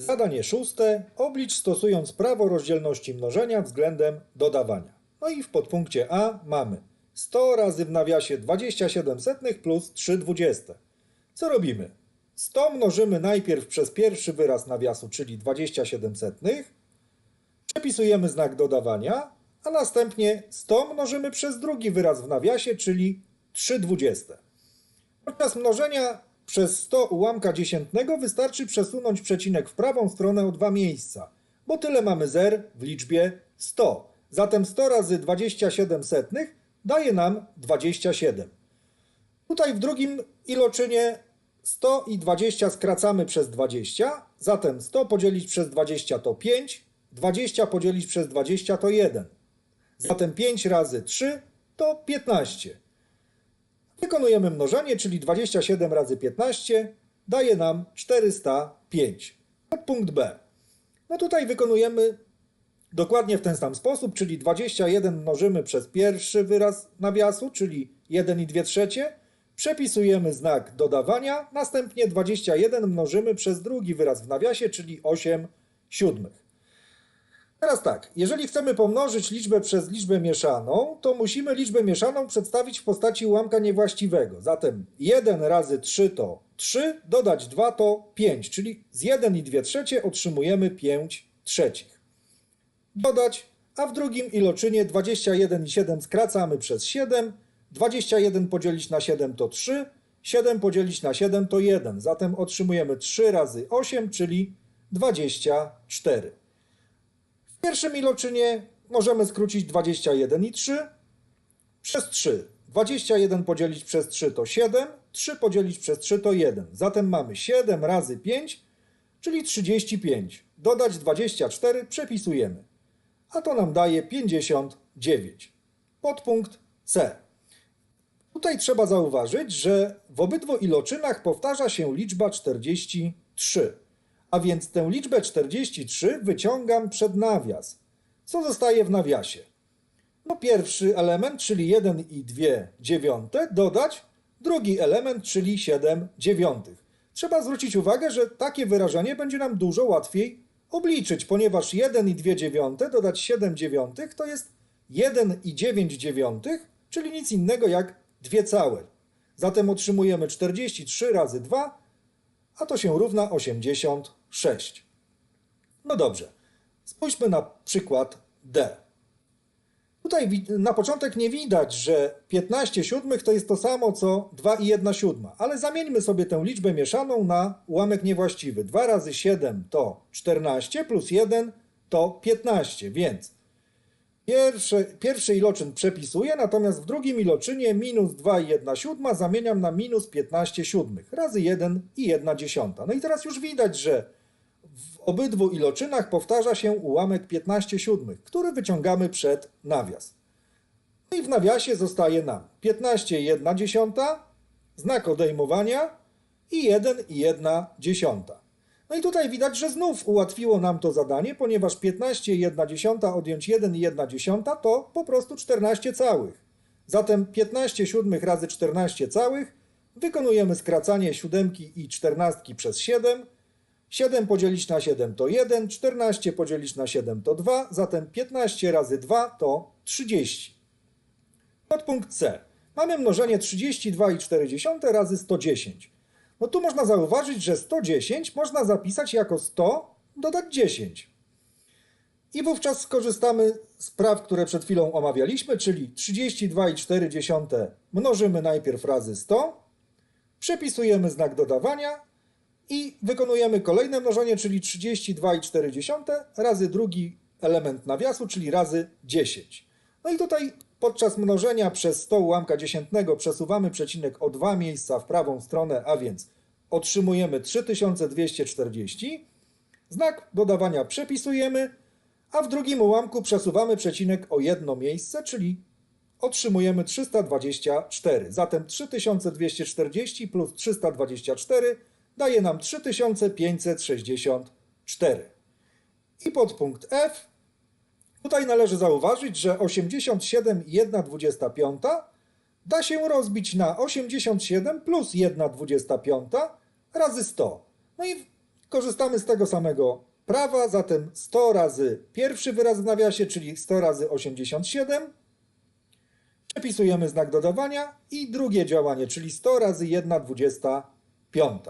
Zadanie szóste. Oblicz stosując prawo rozdzielności mnożenia względem dodawania. No i w podpunkcie A mamy 100 razy w nawiasie 27 setnych plus 3 dwudzieste. Co robimy? 100 mnożymy najpierw przez pierwszy wyraz nawiasu, czyli 27 setnych. Przepisujemy znak dodawania, a następnie 100 mnożymy przez drugi wyraz w nawiasie, czyli 3 dwudzieste. Podczas mnożenia przez 100 ułamka dziesiętnego wystarczy przesunąć przecinek w prawą stronę o dwa miejsca, bo tyle mamy zer w liczbie 100. Zatem 100 razy 27 setnych daje nam 27. Tutaj w drugim iloczynie 100 i 20 skracamy przez 20, zatem 100 podzielić przez 20 to 5, 20 podzielić przez 20 to 1. Zatem 5 razy 3 to 15. Wykonujemy mnożenie, czyli 27 razy 15 daje nam 405. Podpunkt B. No tutaj wykonujemy dokładnie w ten sam sposób, czyli 21 mnożymy przez pierwszy wyraz nawiasu, czyli 1 i 2 trzecie. Przepisujemy znak dodawania, następnie 21 mnożymy przez drugi wyraz w nawiasie, czyli 8 siódmych. Teraz tak, jeżeli chcemy pomnożyć liczbę przez liczbę mieszaną, to musimy liczbę mieszaną przedstawić w postaci ułamka niewłaściwego. Zatem 1 razy 3 to 3, dodać 2 to 5, czyli z 1 i 2 trzecie otrzymujemy 5 trzecich. Dodać, a w drugim iloczynie 21 i 7 skracamy przez 7, 21 podzielić na 7 to 3, 7 podzielić na 7 to 1, zatem otrzymujemy 3 razy 8, czyli 24. W pierwszym iloczynie możemy skrócić 21 i 3 przez 3. 21 podzielić przez 3 to 7, 3 podzielić przez 3 to 1. Zatem mamy 7 razy 5, czyli 35. Dodać 24 przepisujemy. A to nam daje 59. Podpunkt C. Tutaj trzeba zauważyć, że w obydwu iloczynach powtarza się liczba 43. A więc tę liczbę 43 wyciągam przed nawias. Co zostaje w nawiasie? No pierwszy element, czyli 1 i 2 dziewiąte, dodać drugi element, czyli 7 dziewiątych. Trzeba zwrócić uwagę, że takie wyrażenie będzie nam dużo łatwiej obliczyć, ponieważ 1 i 2 dziewiąte dodać 7 dziewiątych to jest 1 i 9 dziewiątych, czyli nic innego jak 2 całe. Zatem otrzymujemy 43 razy 2, a to się równa 86. No dobrze, spójrzmy na przykład D. Tutaj na początek nie widać, że 15 siódmych to jest to samo co 2 i 1 siódma, ale zamieńmy sobie tę liczbę mieszaną na ułamek niewłaściwy. 2 razy 7 to 14 plus 1 to 15, więc pierwszy, pierwszy iloczyn przepisuję, natomiast w drugim iloczynie minus 2 i 1 siódma zamieniam na minus 15 siódmych razy 1 i 1 dziesiąta. No i teraz już widać, że w obydwu iloczynach powtarza się ułamek 15 siódmych, który wyciągamy przed nawias. No i w nawiasie zostaje nam 15 i 1 dziesiąta, znak odejmowania i 1 i 1 dziesiąta. No i tutaj widać, że znów ułatwiło nam to zadanie, ponieważ 15 i 1 dziesiąta odjąć 1 i 1 dziesiąta to po prostu 14 całych. Zatem 15 siódmych razy 14 całych wykonujemy skracanie siódemki i czternastki przez 7, 7 podzielić na 7 to 1, 14 podzielić na 7 to 2, zatem 15 razy 2 to 30. Podpunkt C. Mamy mnożenie 32,4 razy 110. No tu można zauważyć, że 110 można zapisać jako 100 dodać 10. I wówczas skorzystamy z praw, które przed chwilą omawialiśmy, czyli 32,4 mnożymy najpierw razy 100, przepisujemy znak dodawania i wykonujemy kolejne mnożenie, czyli 32,4 razy drugi element nawiasu, czyli razy 10. No i tutaj podczas mnożenia przez 100 ułamka dziesiętnego przesuwamy przecinek o dwa miejsca w prawą stronę, a więc otrzymujemy 3240. Znak dodawania przepisujemy, a w drugim ułamku przesuwamy przecinek o jedno miejsce, czyli otrzymujemy 324. Zatem 3240 plus 324 daje nam 3564. I podpunkt F. Tutaj należy zauważyć, że 87,125 da się rozbić na 87 plus 1,25 razy 100. No i Korzystamy z tego samego prawa, zatem 100 razy pierwszy wyraz w nawiasie, czyli 100 razy 87. Przepisujemy znak dodawania i drugie działanie, czyli 100 razy 1 25.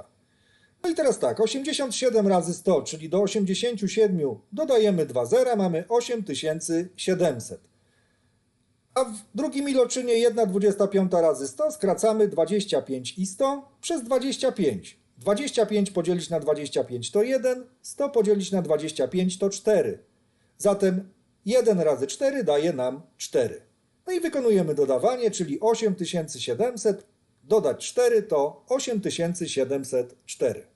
No i teraz tak, 87 razy 100, czyli do 87 dodajemy 2 zera, mamy 8700. A w drugim iloczynie 1,25 razy 100 skracamy 25 i 100 przez 25. 25 podzielić na 25 to 1, 100 podzielić na 25 to 4. Zatem 1 razy 4 daje nam 4. No i wykonujemy dodawanie, czyli 8700 dodać 4 to 8704.